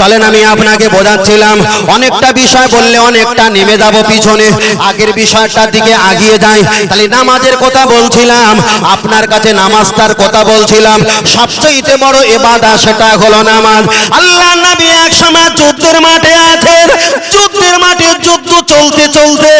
চলেন, আমি আপনাকে বোঝাচ্ছিলাম। অনেকটা বিষয় বললে অনেকটা নেমে যাব পিছনে। আগের বিষয়টার দিকে আগিয়ে যাই। তাহলে নামাজের কথা বলছিলাম, আপনার কাছে নামাজটার কথা বলছিলাম। সবচেয়ে বড় এবাদা সেটা হলো নামাজ। আল্লাহ নবী এক সময় যুদ্ধের মাঠে আছেন। যুদ্ধের মাঠে যুদ্ধ চলতে চলতে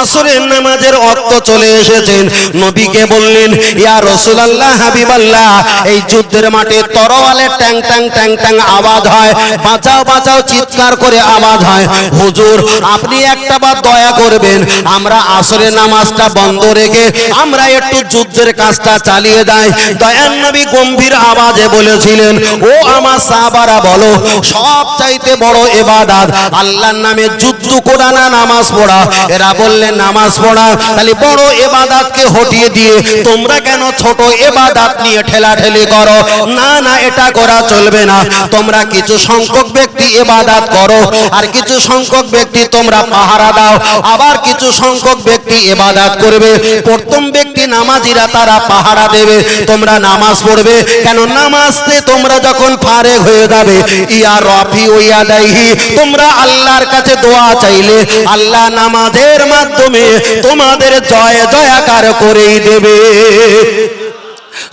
আসরের নামাজের অর্থ চলে এসেছেন। নবীকে বললেন, ইয়া রসুলাল্লাহ হাবিবাল্লাহ, এই যুদ্ধের মাঠে তরোয়ালে ট্যাং ট্যাং ট্যাং ট্যাং আওয়াজ হয়। বাঁচাও বাঁচাও, চিৎকার করে আওয়াজ হয়। হুজুর, আপনি একটা বার দয়া করবেন। আমরা আসরের নামাজটা বন্ধ রেখে আমরা একটু যুদ্ধের কাজটা চালিয়ে যাই। দয়ান নবী গম্ভীর আওয়াজে বলেছিলেন, ও আমার সাহাবারা, বলো, সব চাইতে বড় এবাদাত, আল্লাহর নামে যুদ্ধ করা না নামাজ পড়া? এরা বললেন নামাজ পড়া। তাহলে বড় এবাদাতকে হটিয়ে দিয়ে তোমরা কেন ছোট এবাদাত নিয়ে ঠেলাঠেলি করো? না না, এটা করা চলবে না। তোমরা কিছু সংখ্যক ব্যক্তি এবাদাত করো, আর কিছু সংখ্যক ব্যক্তি তোমরা পাহারা দাও, আবার কিছু সংখ্যক ব্যক্তি এবাদাত করবে। প্রথম ব্যক্তি নামাজিরা তারা পাহারা দেবে, তোমরা নামাজ পড়বে। কেন নামাজতে তোমরা যখন ফারে হয়ে যাবে, ইয়া রফি ও ইয়া দাইহি, তোমরা আল্লাহর কাছে দোয়া চাইলে, আল্লাহ নামাজের মাধ্যমে তোমাদের জয় জয়াকার করেই দেবে।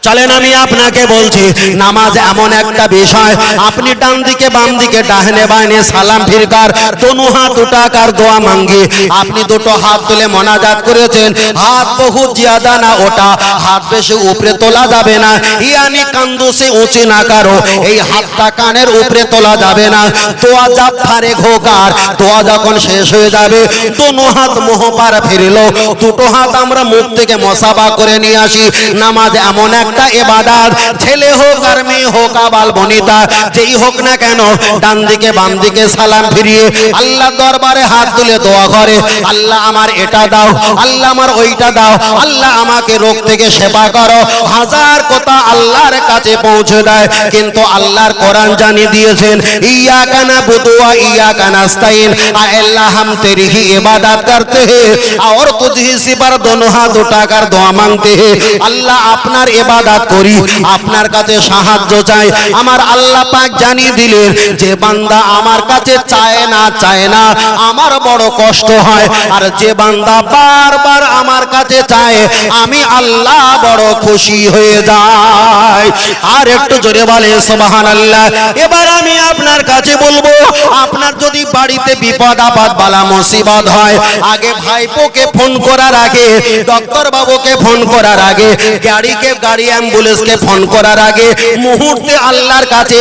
চলেন আমি আপনাকে বলছি, নামাজ এমন একটা বিষয়, আপনি ডান দিকে বাম দিকে ডাহনে বাইনে সালাম ফিরকার দোনো হাত উঠাকার দোয়া মাঙ্গি। আপনি দুটো হাত তুলে মনাজাত করেছেন, হাত বহু জিয়াদা না ওটা, হাত বেশি উপরে তোলা যাবে না, ইয়ানি কান্দু সে উঁচি না কারও, এই হাতটা কানের উপরে তোলা যাবে না। দোয়া জাপ ফারে ঘোকার, দোয়া যখন শেষ হয়ে যাবে, দোনো হাত মোহ পার ফিরলো, দুটো হাত আমরা মুখ থেকে মশাবা করে নিয়ে আসি, নামাজ এমন এমন একটা এবাদার ছেলে হোক আর মেয়ে হোক, আবাল বনিতা, যেই হোক না কেন ডান দিকে বাম দিকে সালাম ফিরিয়ে আল্লাহ দরবারে হাত তুলে দোয়া করে, আল্লাহ আমার এটা দাও, আল্লাহ আমার ওইটা দাও, আল্লাহ আমাকে রোগ থেকে সেবা করো। হাজার কথা আল্লাহর কাছে পৌঁছে দেয়, কিন্তু আল্লাহর কোরআন জানিয়ে দিয়েছেন ইয়া কানা বুতুয়া ইয়া কানা স্তাইন আল্লাহ হাম তেরি হি ইবাদত করতে হে আর তুঝহি সিবার দোনো হাত উঠাকার দোয়া মাংতে হে আল্লাহ আপনার ইবাদত করি, আপনার কাছে সাহায্য চাই। আমার আল্লাহ পাক জানিয়ে দিলেন, যে বান্দা আমার কাছে চায় না চায় না, আমার বড় কষ্ট হয়। আর যে বান্দা বারবার আমার কাছে চায়, আমি আল্লাহ বড় খুশি হয়ে যাই। আর একটু জোরে বলে সুবহানাল্লাহ। এবার আমি আপনার কাছে বলব, আপনার যদি বাড়িতে বিপদ আপদ বালা মুসিবত হয়, আগে ভাইপোকে ফোন করার আগে ডক্টর বাবুকে ফোন করার আগে, গাড়িকে গাড়ি অ্যাম্বুলেন্সকে ফোন করার আগে মুহূর্তে আল্লাহর কাছে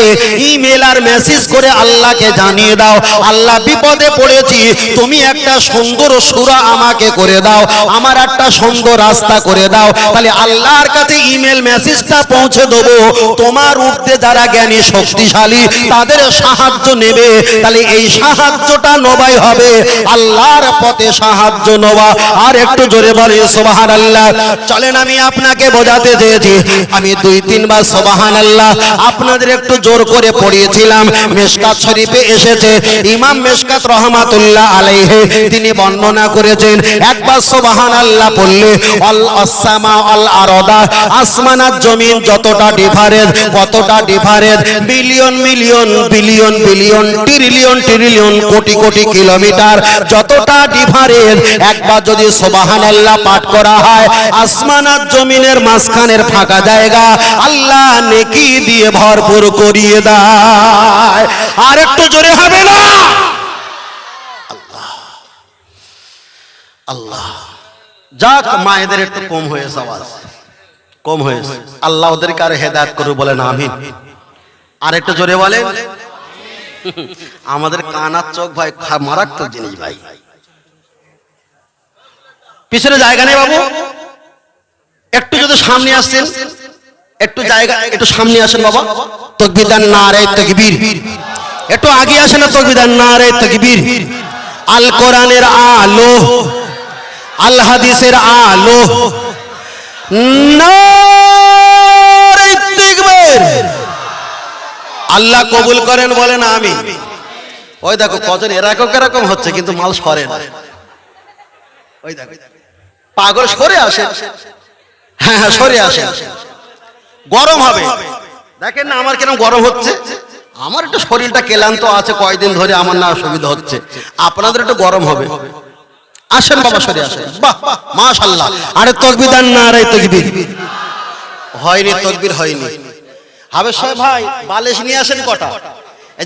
ইমেল আর মেসেজ করে আল্লাহকে জানিয়ে দাও, আল্লাহ বিপদে পড়েছি, তুমি একটা সুন্দর সুরা আমাকে করে দাও, আমার একটা সুন্দর রাস্তা করে দাও, তাহলে আল্লাহর কাছে ইমেল, মেসেজটা পৌঁছে দেবো। তোমার উঠতে যারা জ্ঞানী, শক্তিশালী, তাদের সাহায্য নেবে, তাহলে এই সাহায্যটা নবাই হবে, আল্লাহর পথে সাহায্য নবা আর একটু জোরে বলে সোবাহান আল্লাহ চলেন আমি আপনাকে বোঝাতে চেয়েছি আমি দুই, তিনবার সোবাহান আল্লাহ আপনাদের একটু জোর করে পড়িয়েছিলাম। মেশকাত শরীফে এসেছে, ইমাম মেশকাত রহমাতুল্লাহ আলাইহে, তিনি বর্ণনা করেছেন, একবার সোবাহান আল্লাহ পড়লে, অল আসামা অল আরদা আসমান আর জমিন যতটা ডিফারেন্স কতটা difference billion million billion billion trillion trillion কোটি কোটি কিলোমিটার যতটা ডিফারেন্স একবার যদি সোবাহান আল্লাহ পাঠ করা হয় আসমান আর জমিনের মাঝখানের ফাঁকা জায়গা আল্লাহ নেকি দিয়ে ভরপুর করিয়ে দেয়। আর একটু জোরে হবে না? আল্লাহ। যাক, মায়েদের একটু কম হয়েছে আওয়াজ। কম হয়েছে। আল্লাহ ওদেরকে আর হেদায়ত করে বলেন, আমিন। আর একটু জোরে বলেন। আমাদের কানার চোখ ভাই মারাত্মক জিনিস ভাই। পিছনে জায়গা নেই বাবু। একটু যদি সামনে আসছেন একটু জায়গা, একটু সামনে আসেন বাবা। তকবিদান না রে তকবীর। একটু আগে আসেন না তকবিদান না রে তকবীর। আল কোরআনের আলো, আল হাদিসের আলো। আল্লাহ কবুল করেন বলেন আমি। ওই দেখো কজন এরকম এরকম হচ্ছে, কিন্তু মাল সরে না। ওই দেখো। পাগল সরে আসে। হ্যাঁ হ্যাঁ সরে আসে গরম হবে। দেখেন না আমার কেন গরম হচ্ছে? আমার একটু শরীরটা ক্লান্ত আছে, কয়দিন ধরে আমার না অসুবিধা হচ্ছে। আপনাদের একটু গরম হবে। আসেন বাবা, সরে আসেন। বাহ মাশাল্লাহ আরে তকবির দেন না, আরে তকবির। হয়নি তকবির হয়নি। হবে সাহেব ভাই, বালিশ নিয়ে আসেন কটা?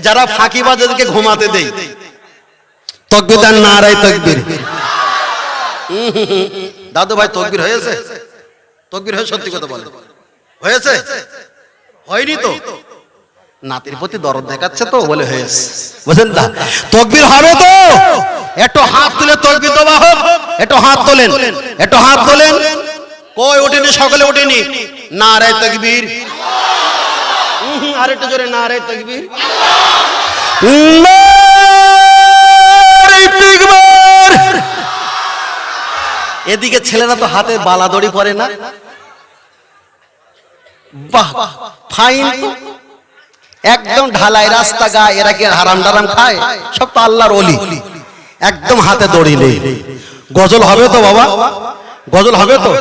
যারা ফাঁকিবাজদেরকে ঘুমাতে দেই। তকবির দেন না, আরে তকবির। দাদু ভাই, তকবির হয়েছে? তকবির হয়ে সত্যি কথা বলে। হয়েছে? হয়নি তো। নাতির প্রতি দরদ দেখাচ্ছে তো বলে হয়েছে। বুঝলেন না? তকবির হবে তো। একটু হাত তুলে তকবির দেওয়া হোক। একটু হাত তোলেন। একটু হাত তোলেন। কই ওঠেনি সকালে ওঠেনি না রে তকবীর আর একটু জোরে না রে তকবীর। নারে তাকবীর। এদিকে ছেলেরা তো হাতে বালাদড়ি পরে না। বাহ ফাইন একদম ঢালাই রাস্তা গায়ে এরা কি হারাম ডারাম খায়? সব তো আল্লাহর অলি একদম হাতে দড়ি নেই। গজল হবে তো বাবা। গজল হবে তো।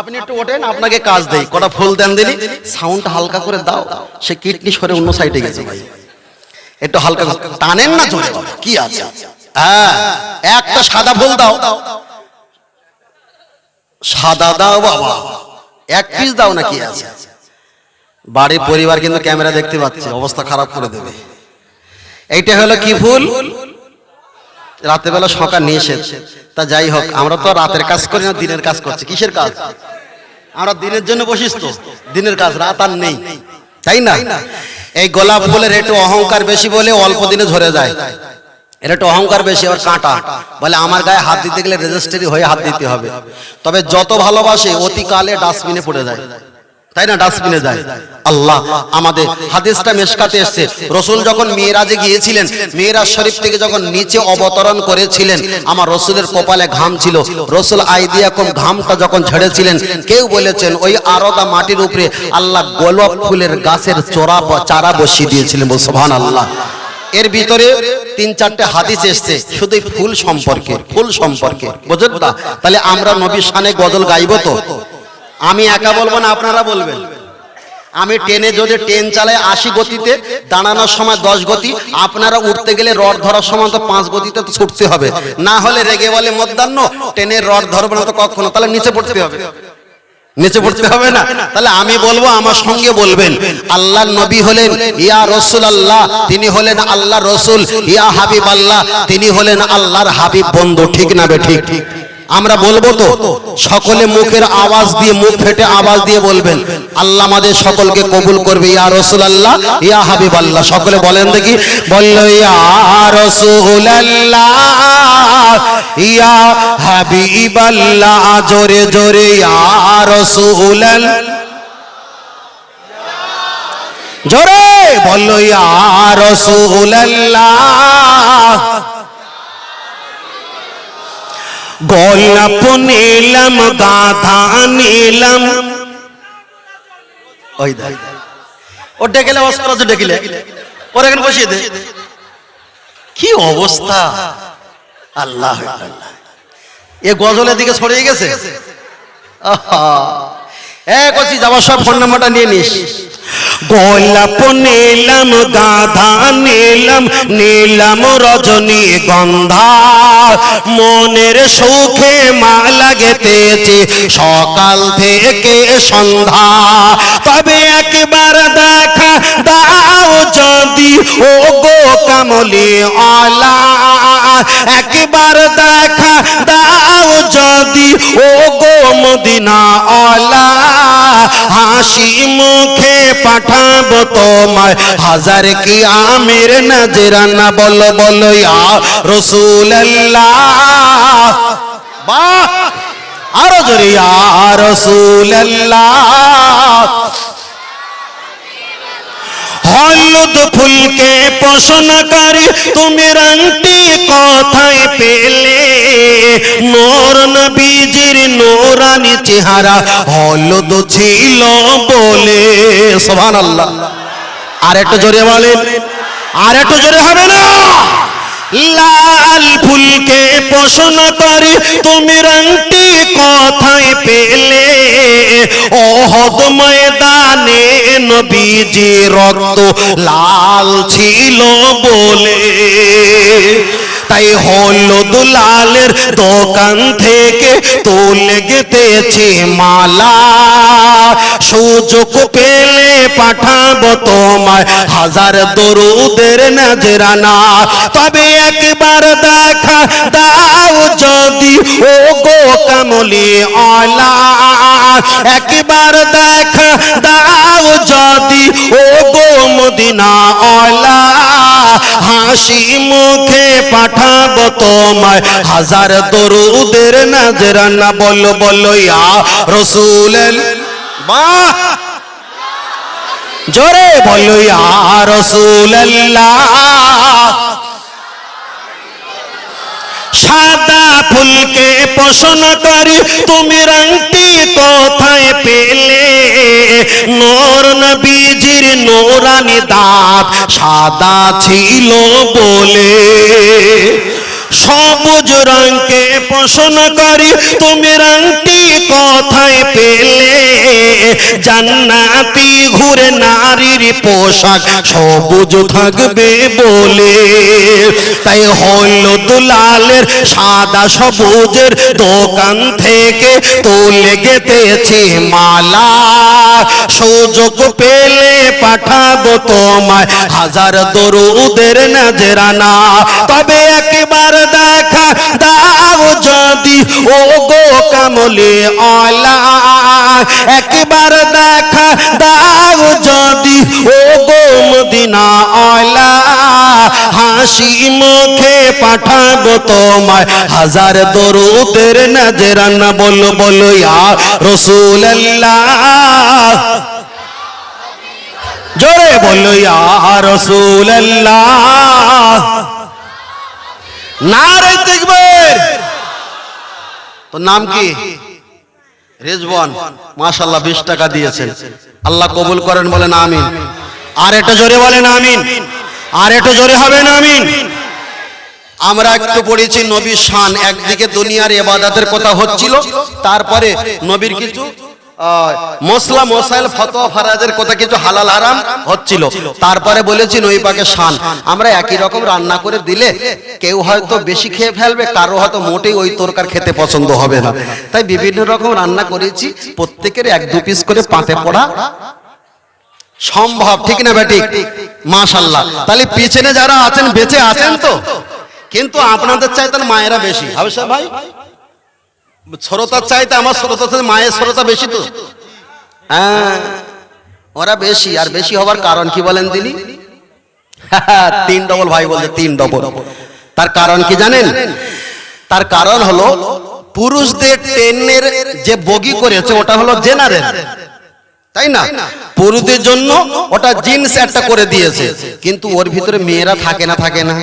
আপনি একটু ওঠেন আপনাকে কাজ দেই। কটা ফুল দেন দিলি। সাউন্ড হালকা করে দাও। সে কিডনি সরে অন্য সাইডে গেছে ভাই। একটু হালকা টানেন না বাবা, কি আছে? হ্যাঁ একটা সাদা ফুল দাও। সাদা দাও বাবা। এক পিস দাও নাকি আছে? বাড়ির পরিবার কিন্তু ক্যামেরা দেখতে পাচ্ছে, অবস্থা খারাপ করে দেবে। এইটা হলো কি ফুল? সকাল নিয়ে এসেছে তা যাই হোক, আমরা তো রাতের কাজ করি না, দিনের কাজ করছি। কিসের কাজ? আমরা দিনের জন্য বসিস তো। দিনের কাজ, রাত আর নেই। তাই না? এই গোলাপ ফুলের একটু অহংকার বেশি বলে অল্প দিনে ঝরে যায়। এর একটু অহংকার বেশি আর কাঁটা। বলে আমার গায়ে হাত দিতে গেলে রেজিস্ট্রি হয়ে হাত দিতে হবে। তবে যত ভালোবাসে, অতিকালে ডাস্টবিনে পড়ে যায়। তাই না? ডাস্টবিনে যায়। আল্লাহ আমাদের হাদিসটা মেশকাতে এসছে। রসুল যখন মেয়েরাজে গিয়েছিলেন মেয়েরাজ শরীফ থেকে যখন নিচে অবতরণ করেছিলেন, আমার রসুলের কপালে ঘাম ছিল। রসুল আইদিয়া কম ঘামটা যখন ঝেড়েছিলেন, কেউ বলেছেন, ওই আরদা মাটির উপরে আল্লাহ গোলাপ ফুলের গাছের চোরা চারা বসিয়ে দিয়েছিলেন বল সুবহান আল্লাহ এর ভিতরে তিন চারটে হাদিস এসছে, শুধু ফুল সম্পর্কে ফুল সম্পর্কে। বুঝলেন না তাহলে আমরা নবীর শানে গজল গাইব তো? আমি একা বলব না, আপনারা বলবেন? আমি ট্রেনে যদি ট্রেন চালাই আশি গতিতে, দাঁড়ানোর সময় দশ গতি, আপনারা উঠতে গেলে রড ধরার সময় তো পাঁচ গতিতে তো ছুটতে হবে। না হলে রেগে বলে মধ্যাহ্ন, ট্রেনের রড ধরবে না তো কখনো, তাহলে নিচে পড়তে হবে। নিচে পড়তে হবে না। তাহলে আমি বলব, আমার সঙ্গে বলবেন। আল্লাহ নবী হলেন ইয়া রসুল আল্লাহ তিনি হলেন আল্লাহ রসুল, ইয়া হাবিব আল্লাহ তিনি হলেন আল্লাহর হাবিব বন্ধু, ঠিক না বে ঠিক? আমরা বলব তো, সকলে মুখের আওয়াজ দিয়ে মুখ ফেটে আওয়াজ দিয়ে বলবেন। আল্লাহ আমাদের সকলকে কবুল করবে। ইয়া রসুল আল্লাহ ইয়া হাবিব আল্লাহ সকলে বলেন দেখি, বলল, ইয়া রসুল ইয়া হাবিব আল্লাহ জোরে জোরে, ইয়া রসুল জোরে, বলল, ইয়া রসুল আল্লাহ গোলাপ নিলাম গাধা নিলাম। ওই দা ও ডেকেলে, অস্কার আছে ডেকেলে। ওর এখানে বসিয়ে দে। কি অবস্থা? আল্লাহ আল্লাহ। এ গজলের দিকে ছড়িয়ে গেছে? আহা। এ কচি যাবার সব ফোন নাম্বারটা নিয়ে নিস। গোলাপ নিলাম, গাধা নিলাম নিলাম রজনী গন্ধা। মনের সুখে মালা গেতেছে সকাল থেকে সন্ধ্যা। তবে একবার দেখা দাও যদি ও গো কামলি আলা। একবার দেখা দাও যদি ও গো মদিনা আলা, হাসি মুখে পাঠাবো তোমায়। হাজার কি আমের নজরানা বলো বলো, ইয়া রসুল বাহ আরও জোরে, ইয়া রসুল হলুদ ফুলকে পোষণকারী তুমি রংটি কথায় পেলে? নোর নবীজির নোরানি চেহারা হলুদ ছিল বলে। সোহান আল্লাহ আর একটা জোরে বলেন। আর একটু জোরে হবে না? লাল ফুলকে প্রশ্ন করে, তুমি রংটি কোথায় পেলে? অহদ ময়দানে নবীজি রক্ত লাল ছিল বলে। তাই হলুদ লালের দোকান থেকে তুলে গেতেছি মালা। সুযোগ পেলে পাঠাবো তোমায় হাজার দরুদের নজরানা। তবে একবার দেখা দাও যদি ও গো কামলি অলা একবার দেখা দাও যদি ও গো মদিনা অলা হাসি মুখে পাঠাবো তোমায়। হাজার দরুদের নাজরানা বলো বলো ইয়া রসুল বাহ! জোরে বলো ইয়া রসুল্লাহ সাদা ফুলকে পোষণ করি, তুমি রংটি কোথায় পেলে? নোর নবীজির নোরানি দাঁত সাদা ছিল বলে। সবুজ রঙকে প্রশ্ন করি। তুমি রংটি কোথায় পেলে? জান্নাতি ঘুরে নারীর পোশাক সবুজ থাকবে বলে। তাই হলুদ, লালের, সাদা, সবুজের দোকান থেকে তুলে গেতেছি মালা। সুযোগ পেলে পাঠাবো তোমায় হাজার দরুদের নজরানা। তবে একবার দেখা দাও যদি ও গো কামলে অলা একবার দেখা দাও যদি ও গো মদিনা অলা হাসি মুখে পাঠাবো তোমায়, হাজার দরুদের নজরানা বলো বলো ইয়া রসুল্লাহ জোরে বলো ইয়া রসুল্লাহ নাম কি? রেজওয়ান। মাশাল্লাহ বিশ টাকা দিয়েছেন। আল্লাহ কবুল করেন, বলেন আমিন। আর একটু জোরে বলেন আমিন। আর একটু জোরে হবে না আমিন। আমরা একটু পড়েছি নবীর শান। একদিকে দুনিয়ার এবাদাতের কথা হচ্ছিল, তারপরে নবীর কিছু আহ, মশলা মশাইল ফতোয়া ফারাজের কথা কিছু হালাল হারাম হচ্ছিল। তারপরে বলেছি নই পাকে শান। আমরা একই রকম রান্না করে দিলে কেউ হয়তো বেশি খেয়ে ফেলবে কারও হয়তো মোটেই ওই তরকার খেতে পছন্দ হবে না। তাই বিভিন্ন রকম রান্না করেছি প্রত্যেকের এক দু পিস করে পাতে পড়া সম্ভব ঠিক না বেটি মাশাল্লাহ তাহলে পিছনে যারা আছেন বেঁচে আছেন তো? কিন্তু আপনাদের চাইতেন মায়েরা বেশি। হাবিসা ভাই? শ্রোতার চাইতে আমার থেকে মায়ের শ্রোতা বেশি তো। হ্যাঁ ওরা বেশি, আর বেশি হবার কারণ কি বলেন তিনি? তিন ডবল ভাই বলছে, তিন ডবল তার কারণ কি জানেন? তার কারণ হলো পুরুষদের ট্রেনের যে বগি করেছে, ওটা হলো জেনারেল। তাই না? পুরুষদের জন্য ওটা জিন্স একটা করে দিয়েছে। কিন্তু ওর ভিতরে মেয়েরা থাকে না থাকে না।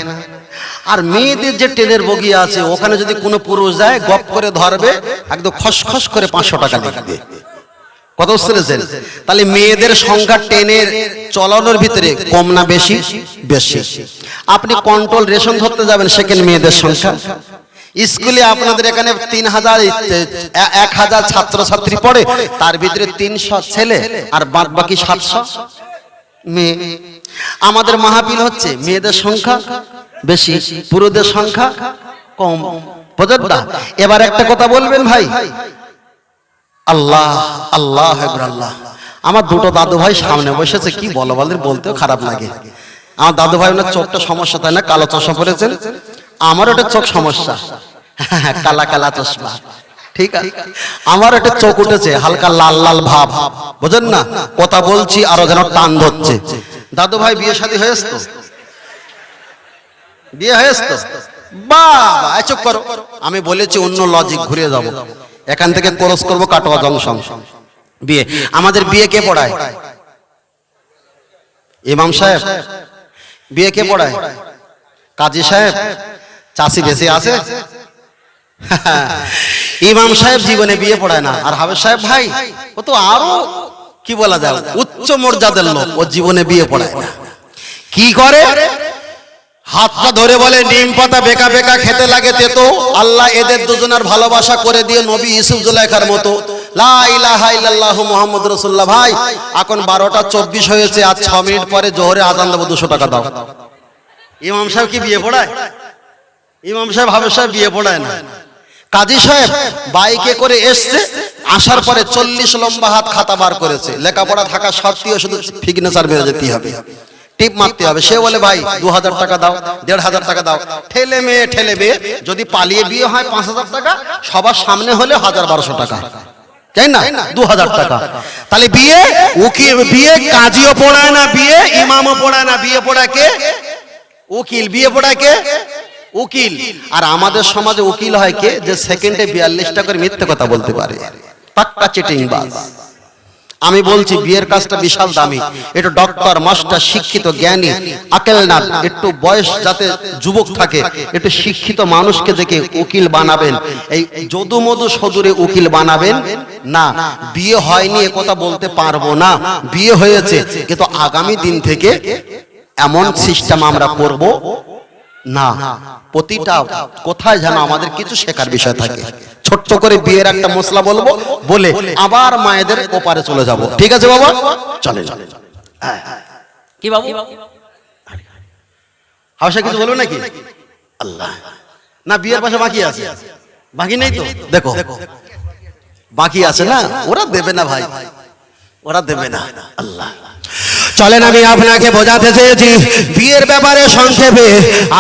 আর মেয়েদের যে ট্রেনের বগি আছে, ওখানে যদি কোনো পুরুষ যায়, গপ করে ধরবে, একদম খসখস করে পাঁচশো টাকা লিখবে। কত শুনেছেন? তাহলে মেয়েদের সংখ্যা ট্রেনের চলানোর ভিতরে কম না বেশি? বেশি। আপনি কন্ট্রোল রেশন ধরতে যাবেন সেখানে মেয়েদের সংখ্যা। স্কুলে আপনাদের এখানে তিন হাজার এক হাজার ছাত্রছাত্রী পড়ে, তার ভিতরে তিনশো ছেলে আর বাদ বাকি সাতশো মেয়ে। আমাদের মাহাবিল হচ্ছে মেয়েদের সংখ্যা বেশি পুরুষদের সংখ্যা কম। বোঝেন এবার একটা কথা বলবেন ভাই। আল্লাহ আল্লাহ আল্লাহ। আমার দুটো দাদু ভাই সামনে বসেছে, কি বলো বলে, বলতেও খারাপ লাগে। আমার দাদু ভাই ওনার চোখটা সমস্যা, তাই না? কালো চশমা পরেছেন? আমার ওটা চোখ সমস্যা। কালা কালা চশমা। ঠিক আছে? আমার একটা চোখ উঠেছে, হালকা লাল লাল ভাব। বুঝেন না? কথা বলছি, আরও যেন টান ধরছে। দাদু ভাই বিয়ে শাদী হয়েছে তো? বিয়ে হয়েছে তো বাবা চুপ করো। আমি বলেছি অন্য লজিক ঘুরে যাব এখান থেকে ক্রস করব কাটোয়া জংশন বিয়ে। আমাদের বিয়ে কে পড়ায়? ইমাম সাহেব। বিয়ে কে পড়ায়? কাজী সাহেব। চাষি বেশি আছে? ইমাম সাহেব জীবনে বিয়ে পড়ায় না। আর হাবেজ সাহেব ভাই, ও তো আরও, কি বলা যায়, উচ্চ মর্যাদার লোক। ও জীবনে বিয়ে পড়ায় না। কি করে? হাতটা ধরে বলে নিম পাতা বেকা বেকা খেতে লাগে তেতো। আল্লাহ এদের দুজনের ভালোবাসা করে দিয়ে নবী ইসুফ জুলাইখার মতো। মুহাম্মদ ভাই, এখন বারোটা চব্বিশ হয়েছে, আর ছ মিনিট পরে জোহরে আজান দেবো, দুশো টাকা দাও। ইমাম সাহেব কি বিয়ে পড়ায়? ইমাম সাহেব হাবের সাহেব বিয়ে পড়ায় না। কাজী সাহেব বাইকে করে এসছে, আসার পরে চল্লিশ লম্বা হাত খাতা বার করেছে। লেখাপড়া থাকা সত্ত্বেও শুধু ফিগনেচার বেড়ে যেতে হবে। টিপ মারতে হবে। সে বলে ভাই দু হাজার টাকা দাও দেড় হাজার টাকা দাও। ঠেলে মেয়ে ঠেলে মেয়ে যদি পালিয়ে বিয়ে হয় পাঁচ হাজার টাকা সবার সামনে হলে হাজার বারোশো টাকা। তাই না? দু হাজার টাকা। তাহলে বিয়ে উকিল বিয়ে কাজীও পড়ায় না বিয়ে ইমামও পড়ায় না বিয়ে পড়ায় কে? উকিল। বিয়ে পড়ায় কে? উকিল। আর আমাদের সমাজে উকিল হয় কে? যে সেকেন্ডে বিয়াল্লিশটা করে মিথ্যে কথা বলতে পারে। পাক্কা চিটিং বাজ আমি বলছি, বিয়ের কাজটা বিশাল দামি। এটা ডক্টর মাস্টার শিক্ষিত, জ্ঞানী আকেল না একটু বয়স যাতে যুবক থাকে, একটু শিক্ষিত মানুষকে দেখে উকিল বানাবেন। এই যদু মধু সদূরে উকিল বানাবেন? না, বিয়ে হয়নি কথা বলতে পারব না। বিয়ে হয়েছে, কিন্তু আগামী দিন থেকে এমন সিস্টেম আমরা করব না প্রতিটা কোথায় যেন আমাদের কিছু শেখার বিষয় থাকে। ছোট্ট করে বিয়ের একটা মশলা বলব বলে আবার মায়েদের ওপারে চলে যাব। ঠিক আছে বাবা? চলে চলে কি বাবু? হাওসা কিছু বলব নাকি? আল্লাহ। না বিয়ের পাশে বাকি আছে। বাকি নেই তো? দেখো। বাকি আছে না? ওরা দেবে না ভাই। ওরা দেবে না। আল্লাহ। চলেন আমি আপনাকে বোঝাতে চেয়েছি, বিয়ের ব্যাপারে সংক্ষেপে।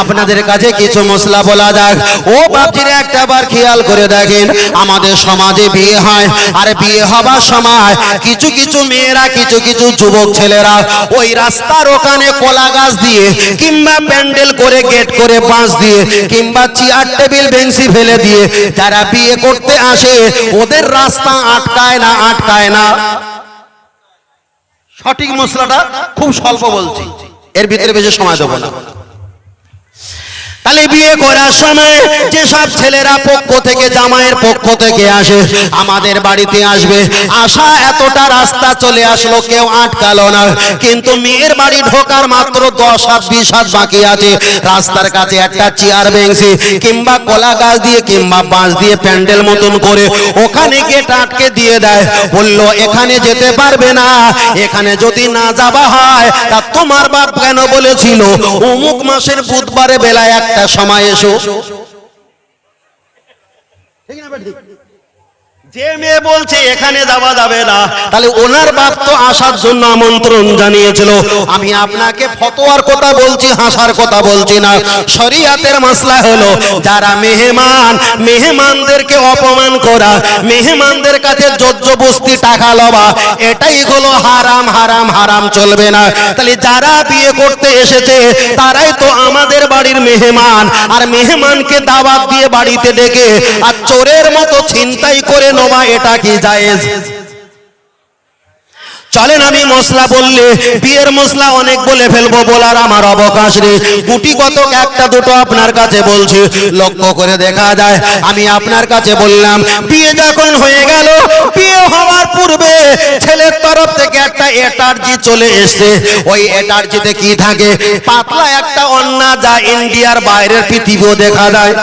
আপনাদের কাছে কিছু মশলা বলা যাক। ও বাপজিরা একটা বার খেয়াল করে দেখেন, আমাদের সমাজে বিয়ে হয়, আর বিয়ে হবার সময় কিছু কিছু মেয়েরা, কিছু কিছু যুবক ছেলেরা ওই রাস্তার ওখানে কলা গাছ দিয়ে কিংবা প্যান্ডেল করে, গেট করে, বাঁশ দিয়ে কিংবা চেয়ার, টেবিল, বেঞ্চি ফেলে দিয়ে যারা বিয়ে করতে আসে। ওদের রাস্তা আটকায় না আটকায় না। সঠিক মশলাটা খুব স্বল্প বলছি। এর ভিতরে বেশি সময় দেবো না। তাহলে বিয়ে করার সময় যেসব ছেলেরা পক্ষ থেকে জামাইয়ের পক্ষ থেকে আসে, আমাদের বাড়িতে আসবে। আসা এতটা রাস্তা চলে আসলো, কেউ আটকালো না। কিন্তু মেয়ের বাড়ি ঢোকার মাত্র দশ হাত, বিশ হাত বাকি আছে। রাস্তার কাছে একটা চেয়ার বেঞ্চি কিংবা কলা গাছ দিয়ে কিংবা বাঁশ দিয়ে প্যান্ডেল মতন করে ওখানে গেট আটকে দিয়ে দেয়। বলল, এখানে যেতে পারবে না। এখানে যদি না যাবা হয়, তা তোমার বাপ কেন বলেছিল? অমুক মাসের বুধবারে বেলায় একটা সময় এসো। যে মেয়ে বলছে, এখানে যাওয়া যাবে না। তাহলে ওনার বাপ তো আসার জন্য আমন্ত্রণ জানিয়েছিল। আমি আপনাকে ফতোয়ার কথা বলছি, হাসার কথা বলছি না। শরিয়াতের মাসলা হলো, যারা মেহমান, মেহমানদেরকে অপমান করা, মেহমানদের কাছে জজ্জবস্তি টাকা লবা এটাই হলো হারাম হারাম হারাম চলবে না। তাহলে যারা বিয়ে করতে এসেছে, তারাই তো আমাদের বাড়ির মেহমান। আর মেহমানকে দাওয়াত দিয়ে বাড়িতে ডেকে, আর চোরের মতো ছিনতাই করে নোবা এটা কি জায়েজ? চলেন আমি মশলা বললে, বিয়ের মশলা অনেক বলে ফেলব বলার আমার অবকাশ নেই। গুটি কত একটা দুটো আপনার কাছে বলছি। লক্ষ্য করে দেখা যায়, আমি আপনার কাছে বললাম, বিয়ে যখন হয়ে গেল, বিয়ে হওয়ার পূর্বে ছেলের তরফ থেকে একটা এটার্জি চলে এসছে। ওই এটার্জিতে কি থাকে? পাতলা একটা অন্না যা ইন্ডিয়ার বাইরের পৃথিবীও দেখা যায়।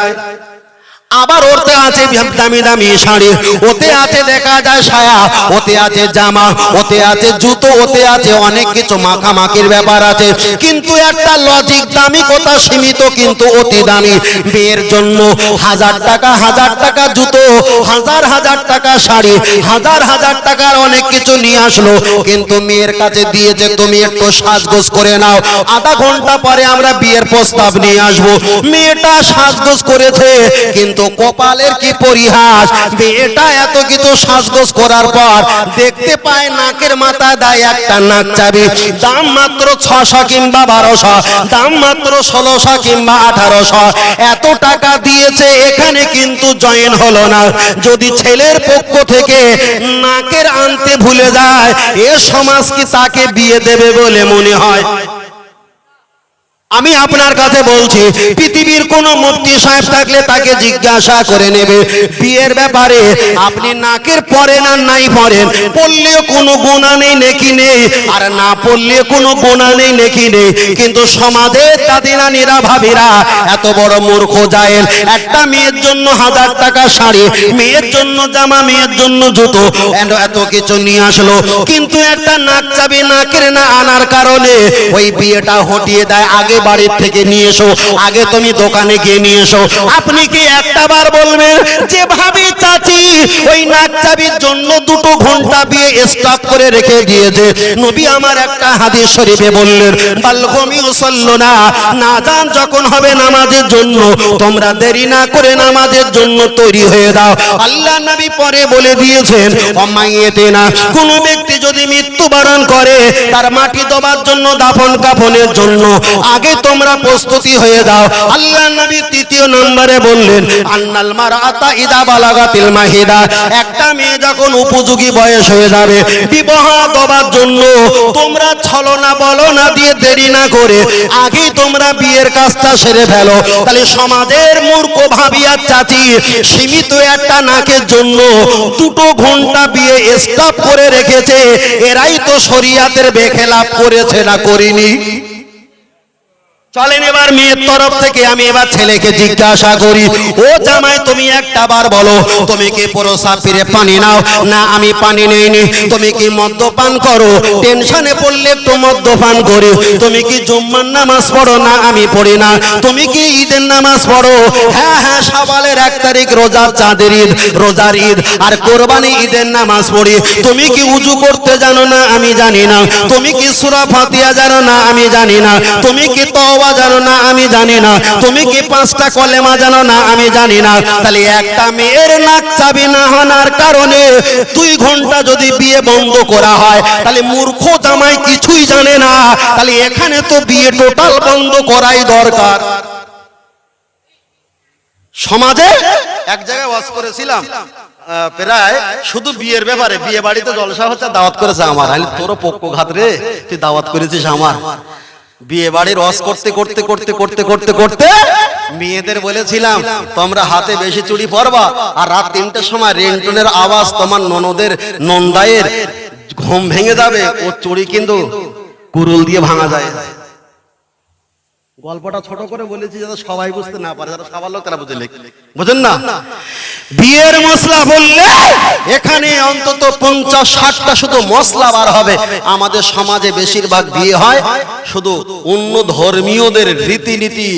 আবার ওতে আছে দামি দামি শাড়ি। ওতে আছে দেখা যায় সায়া, ওতে আছে জামা, ওতে আছে জুতো, ওতে আছে অনেক কিছু মাখামাখির ব্যাপার আছে। কিন্তু একটা লজিক দামি কথা সীমিত কিন্তু অতি দামি। বিয়ের জন্য হাজার টাকা হাজার টাকা জুতো, হাজার হাজার টাকা শাড়ি, হাজার হাজার টাকার অনেক কিছু নিয়ে আসলো। কিন্তু মেয়ের কাছে দিয়েছে, তুমি একটু সাজগোজ করে নাও। আধা ঘণ্টা পরে আমরা বিয়ের প্রস্তাব নিয়ে আসব। মেয়েটা সাজগোজ করেছে, কিন্তু কপালের কি পরিহাস? মেয়েটা এত কিছু সাজগোজ করার পর দেখতে পায় নাকের মাথায় দেয় একটা নাক চাবি। দাম মাত্র ছশো কিংবা বারোশো, দাম মাত্র ষোলোশো কিংবা আঠারোশো। এত টাকা দিয়েছে, এখানে কিন্তু জয়েন হলো না। যদি ছেলের পক্ষ থেকে নাকের আনতে ভুলে যায়, এ সমাজ কি তাকে বিয়ে দেবে বলে মনে হয়? আমি আপনার কাছে বলছি, পৃথিবীর কোন মুফতি সাহেব থাকলে তাকে জিজ্ঞাসা করে নেবে। বিয়ের ব্যাপারে আপনি নাকের পরে না নাই পড়েন। পড়লেও কোনো গোনা নেই নেকি নেই আর না পড়লে কোনো গোনা নেই নেকি নেই কিন্তু সমাজের দাদিনা নিরা ভাবিরা, এত বড় মূর্খ জায়েল। একটা মেয়ের জন্য হাজার টাকা শাড়ি, মেয়ের জন্য জামা, মেয়ের জন্য জুতো এত কিছু নিয়ে আসলো। কিন্তু একটা নাক চাবি নাকের না আনার কারণে ওই বিয়েটা হটিয়ে দেয়। আগে বাড়ির থেকে নিয়ে এসো। আগে তুমি দোকানে গিয়ে নিয়ে এসো। আপনি কি একটা বার বলবেন, যে ভাবি চাচি, ওই নাক চাবির জন্য দুটো ঘণ্টা বিয়ে স্টপ করে রেখে দিয়েছে। নবী আমার একটা হাদিস শরীফে বললেন বাল্যমি সল্ল না না জান যখন হবে নামাজের জন্য। তোমরা দেরি না করে নামাজের জন্য তৈরি হয়ে দাও আল্লাহ নবী পরে বলে দিয়েছেন, অমাইয়েতে না। কোন ব্যক্তি যদি মৃত্যুবরণ করে, তার মাটি দেবার জন্য, দাফন কাফনের জন্য, আগে তোমরা প্রস্তুতি হয়ে দাও আল্লাহ নবী তৃতীয় নম্বরে বললেন, আন্নাল মারাতা ইদা বালাগাতিল মাহিদা। একটা মেয়ে যখন উপযোগী বয়স হয়ে যাবে, বিবাহ দেবার জন্য তোমরা ছলনা বলনা দিয়ে দেরি না করে আগেই তোমরা বিয়ের কাজটা সেরে ফেলো। তাহলে সমাজের মূর্খ ভাবিয়ার চাচি সীমিত একটা নাকের জন্য দুটো ঘণ্টা বিয়ে স্টপ করে রেখেছে। এরাই তো শরিয়াতের বেখেলাপ করেছে না করিনি। চলেন এবার মেয়ের তরফ থেকে আমি এবার ছেলেকে জিজ্ঞাসা করি, ও জামাই, তুমি একটা বার বলো, তুমি কি পুরো সাপিরে পানি নাও? না, আমি পানি নেইনি, তুমি কি মদ্যপান করো? টেনশনে পড়লে একটু মদ্যপান করি, তুমি কি জুম্মার নামাজ পড়ো? না, আমি পড়ি না, তুমি কি ঈদের নামাজ পড়ো? হ্যাঁ হ্যাঁ সবালের এক তারিখ রোজার চাঁদের ঈদ, রোজার ঈদ, আর কোরবানি ঈদের নামাজ পড়ি। তুমি কি উজু করতে জানো না, আমি জানি না। তুমি কি সুরা ফাতিয়া জানো না, আমি জানি না। তুমি কি তওবা জানো না, আমি জানি না। তুমি কি পাঁচটা কলেমা জানো না, আমি জানি না। তাহলে একটা মেয়ের নাক চাবি না হানার কারণে দুই ঘণ্টা যদি বিয়ে বন্ধ করা হয়, তাহলে মূর্খ জামাই কিছুই জানে না। তাহলে এখানে তো বিয়ে টোটাল বন্ধ করাই দরকার। সমাজে এক জায়গায় ওয়াজ করেছিলাম প্রায় শুধু বিয়ের ব্যাপারে, বিয়ে বাড়িতে জলসা হচ্ছে, দাওয়াত করেছে আমার। আমি তোরও পক্ষ ঘাত রে, তুই দাওয়াত করেছিস আমার। বিয়ে বাড়ির রস করতে করতে করতে করতে করতে করতে মেয়েদের বলেছিলাম, তোমরা হাতে বেশি চুড়ি পরবা আর রাত তিনটের সময় রেন্টনের আওয়াজ তোমার ননদের, নন্দায়ের ঘুম ভেঙে যাবে। ও চুড়ি কিন্তু কুরুল দিয়ে ভাঙা যায়। গল্পটা ছোট করে বলেছি যাতে সবাই বুঝতে না পারে, যারা সবার লোক তারা বুঝে লেখ বুঝেন না? বিয়ের মশলা বললে এখানে অন্তত পঞ্চাশ ষাটটা শুধু মশলা বার হবে। আমাদের সমাজে বেশিরভাগ বিয়ে হয় শুধু অন্য ধর্মীয়দের রীতিনীতি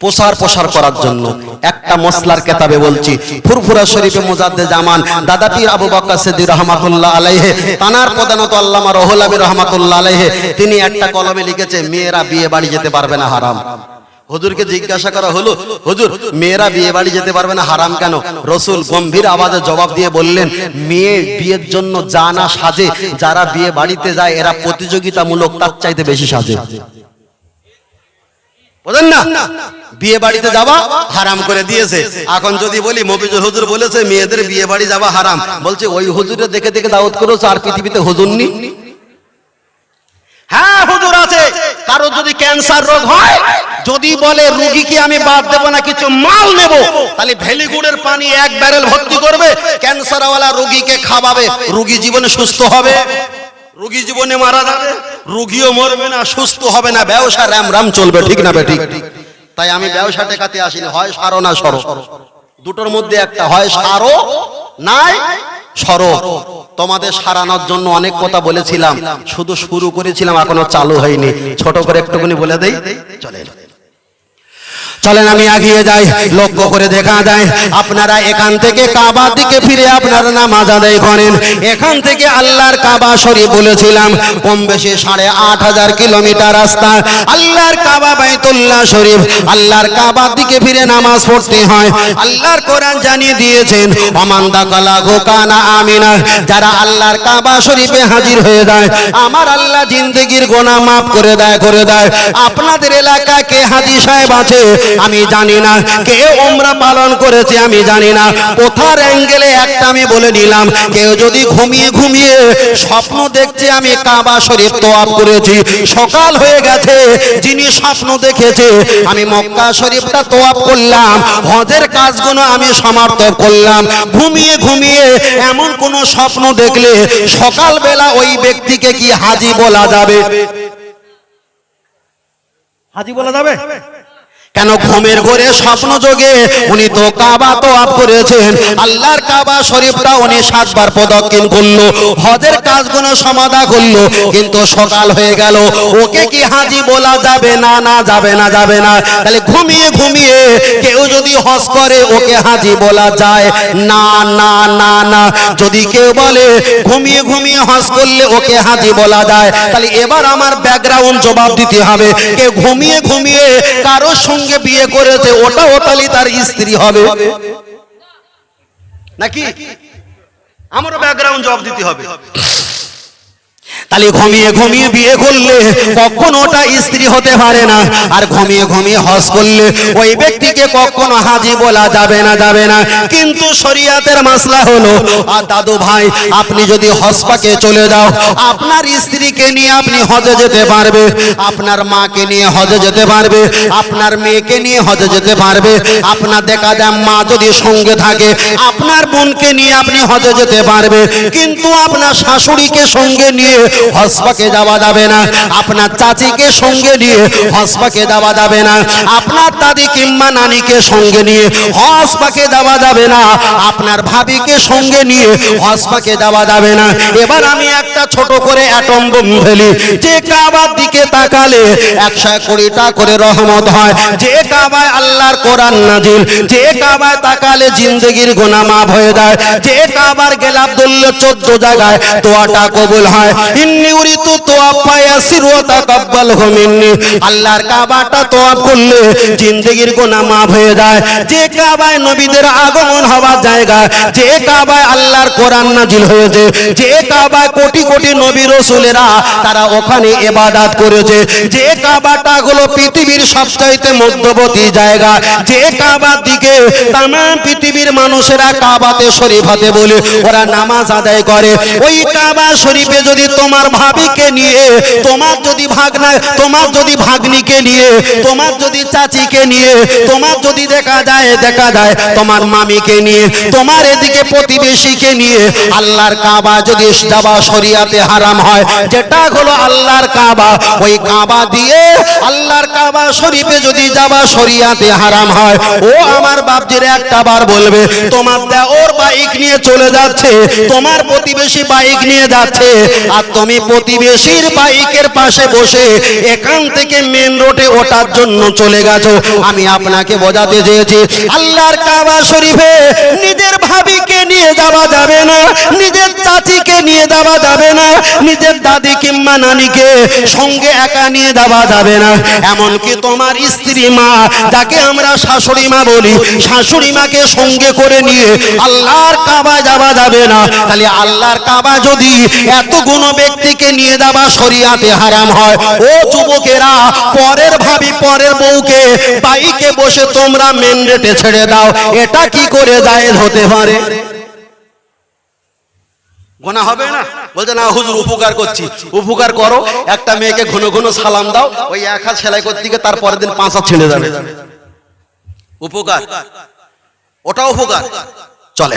প্রসার প্রসার করার জন্য। একটা মশলার কেতাবে বলছি, ফুরফুরা শরীফে মুজাদ্দে জামান দাদা পীর আবু বকর সিদ্দিক রহমাতুল্লাহ আলাইহি, তানার প্রধানত আল্লামা রহুল রহমাতুল্লাহ আলাইহি, তিনি একটা কলমে লিখেছে, মেয়েরা বিয়ে বাড়ি যেতে পারবে না, হারাম। হুজুরকে জিজ্ঞাসা করা হলো হুজুর মেয়েরা বিয়ে বাড়ি যেতে পারবে না হারাম কেন? রসুল গম্ভীর আওয়াজে জবাব দিয়ে বললেন মেয়ে বিয়ের জন্য যা না সাজে যারা বিয়ে বাড়িতে যায় এরা প্রতিযোগিতামূলক তার চাইতে বেশি সাজে। বুঝেন না? বিয়ে বাড়িতে যাওয়া হারাম করে দিয়েছে। এখন যদি বলি মফিজুল হুজুর বলেছে মেয়েদের বিয়ে বাড়ি যাওয়া হারাম। বলছে ওই হুজুরে দেখে দেখে দাওয়াত করেছে আর পৃথিবীতে হুজুর নি? হ্যাঁ হুজুর আছে। কারও যদি ক্যান্সার রোগ হয়, যদি বলে রুগীকে আমি বাদ দেব না, কিছু মাল নেব, তাহলে ভেলিগুড়ের পানি এক ব্যারেল ভর্তি করবে ক্যান্সারওয়ালা রুগীকে খাওয়াবে, রুগী জীবনে সুস্থ হবে। রুগী জীবনে মারা যাবে, রুগীও মরবে না, সুস্থ হবে না, ব্যবসা র্যাম রাম চলবে, ঠিক না, বেঠিক? তাই আমি ব্যবসা টেকাতে আসিনি, হয় সারো না সরো। দুটোর মধ্যে একটা, হয় সারো, নাই সরো, তোমাদের সারানোর জন্য অনেক কথা বলেছিলাম, শুধু শুরু করেছিলাম, এখনও চালু হয়নি। ছোট করে একটুখানি বলে দেই, চলে চলেন, আমি আগিয়ে যাই, লক্ষ্য করে দেখা যায়, আপনারা এখান থেকে কাবার দিকে ফিরে আপনারা নামাজ আদায় করেন। এখান থেকে আল্লাহর কাবা শরীফ বলেছিলাম, কম বেশি সাড়ে আট হাজার কিলোমিটার রাস্তা। আল্লাহর কাবা বাইত বাইতুল্লাহ শরীফ, আল্লাহর কাবার দিকে ফিরে নামাজ পড়তে হয়। আল্লাহর কোরআন জানিয়ে দিয়েছেন অমান্দা কালা গোকানা আমিনা যারা আল্লাহর কাবা শরীফে হাজির হয়ে যায়, আমার আল্লাহ জিন্দগির গোনা মাফ করে দেয় করে দেয়। আপনাদের এলাকায় কে হাজি সাহেব আছে? আমি জানি না কে ওমরা পালন করেছে, আমি জানি না। কোথার অ্যাঙ্গেলে একটা আমি বলে নিলাম কেউ যদি ঘুমিয়ে ঘুমিয়ে স্বপ্ন দেখছে, আমি কাবা শরীফ তোয়াব করেছি। সকাল হয়ে গেছে, যিনি স্বপ্ন দেখেছে, আমি মক্কা শরীফটা তোয়াব করলাম, হজের কাজগুলো আমি সমাপ্ত করলাম। ঘুমিয়ে ঘুমিয়ে এমন কোন স্বপ্ন দেখলে সকালবেলা ওই ব্যক্তিকে কি হাজি বলা যাবে? হাজি বলা যাবে? কেন ঘুমের ঘরে স্বপ্ন যোগে উনি তো কাবা তো আপ করেছেন। আল্লাহর কাবা শরীফটা উনি সাতবার প্রদক্ষিণ করল, হজের কাজগুলো সমাধা করল, কিন্তু সকাল হয়ে গেল। ওকে কি হাজি বলা যাবে না না যাবে না যাবে না? তাহলে ঘুমিয়ে ঘুমিয়ে কেউ যদি হজ করে, ওকে হাজি বলা যায়। না না না না। যদি কেউ বলে ঘুমিয়ে ঘুমিয়ে হজ করলে ওকে হাজি বলা যায়, তাহলে এবার আমার ব্যাকগ্রাউন্ড জবাব দিতে হবে। কে ঘুমিয়ে ঘুমিয়ে কারোর সঙ্গে বিয়ে করেছে ওটা ওটালি তার স্ত্রী হবে। নাকি? আমারও ব্যাকগ্রাউন্ড জব দিতে হবে। তাহলে ঘুমিয়ে ঘুমিয়ে বিয়ে করলে কখনো ওটা স্ত্রী হতে পারে না। আর ঘুমিয়ে ঘুমিয়ে হজ করলে ওই ব্যক্তিকে কখনো হাজি বলা যাবে না যাবে না। কিন্তু শরিয়াতের মাসলা হলো, আর দাদু ভাই, আপনি যদি হজ পাকে চলে যাও, আপনার স্ত্রীকে নিয়ে আপনি হজে যেতে পারবে, আপনার মাকে নিয়ে হজে যেতে পারবে, আপনার মেয়েকে নিয়ে হজে যেতে পারবে, আপনার দেখা যায় মা যদি সঙ্গে থাকে, আপনার বোনকে নিয়ে আপনি হজে যেতে পারবে, কিন্তু আপনার শাশুড়িকে সঙ্গে নিয়ে হসপাকে যাওয়া যাবে না। আপনার চাচিকে সঙ্গে নিয়ে হসপাকে যাওয়া যাবে না। আপনার দাদি কিংবা নানিকে সঙ্গে নিয়ে হসপাকে যাওয়া যাবে না। আপনার ভাবিকে সঙ্গে নিয়ে হসপাকে যাওয়া যাবে না। এবার আমি একটা ছোট করে অ্যাটম বোম ফেলি। যে কাবার দিকে তাকালে একশো কুড়িটা করে রহমত হয়। যে কাবায় আল্লাহর কোরআন নাজিল, যে কাবায় তাকালে জিন্দগির গোনা মাফ হয়ে যায়। যে কাবার গেলাপ ধরলে চোদ্দ জায়গায় দোয়াটা কবুল হয়। ইন্নি উরিতু তাকাব্বাল মিন্নি। আল্লাহর কাবাটা করলে গোনা মাফ হয়ে যায়। যে কাবায় নবীদের আগমন হওয়ার জায়গা, যে কাবায় আল্লাহর কোরআন নাজিল হয়েছে, যে কাবায় কোটি কোটি নবী রসুলেরা তারা ওখানে এবাদাত করেছে। যে কাবাটা হলো পৃথিবীর সবচাইতে মধ্যবর্তী জায়গা। যে কাবার দিকে তাম পৃথিবীর মানুষেরা কাবাতে শরীফ হাতে বলে, ওরা নামাজ আদায় করে। ওই কাবা শরীফে যদি তোমার ভাবিকে নিয়ে, তোমার যদি ভাগনা, তোমার যদি ভাগ্নিকে নিয়ে, তোমার যদি চাচিকে নিয়ে, তোমার যদি দেখা যায় দেখা যায় তোমার মামিকে নিয়ে, তোমার এদিকে প্রতিবেশীকে নিয়ে, আল্লাহর কাবা যদি যাবা শরিয়াতে হারাম হয়, যেটা হলো আল্লাহর কাবা, ওই কাবা দিয়ে আল্লাহর কাবা শরীফে যদি যাবা শরিয়াতে হারাম হয়, ও আমার বাপজির একটা বার বলবে, তোমার দেওর বাইক নিয়ে চলে যাচ্ছে, তোমার প্রতিবেশী বাইক নিয়ে যাচ্ছে, আর তুমি প্রতিবেশীর বাইকের পাশে বসে এখান থেকে মেন রোডে ওঠার জন্য চলে গেছো। আমি আপনাকে বোঝাতে চেয়েছি, আল্লাহর কাবা শরীফে নিজের ভাবিকে নিয়ে যাওয়া যাবে না, নিজের চাচিকে নিয়ে যাওয়া যাবে না, নিজের দাদি কিংবা নানিকে সঙ্গে একা নিয়ে যাওয়া যাবে না। এমনকি তোমার স্ত্রী মা, যাকে আমরা শাশুড়ি মা বলি, শাশুড়ি মাকে সঙ্গে করে নিয়ে আল্লাহর কাবা যাওয়া যাবে না। তাহলে আল্লাহর কাবা যদি এত গুণ ব্যক্তিকে নিয়ে যাওয়া শরিয়াতে হারাম হয়। ও যুবকেরা, পরের ভাবি, পরের বউকে বাইকে বসে তোমরা মেন রেটে ছেড়ে দাও। এটা কি করে জায়েজ হতে পারে? গোনা হবে না? বলছে, না, হুজুর, উপকার করছি। উপকার করো। একটা মেয়েকে ঘন ঘন সালাম দাও। ওই এক হাত সেলাই করতে গিয়ে তার পরের দিন পাঁচ হাত ছেড়ে যাবে। উপকার। ওটা উপকার। চলে।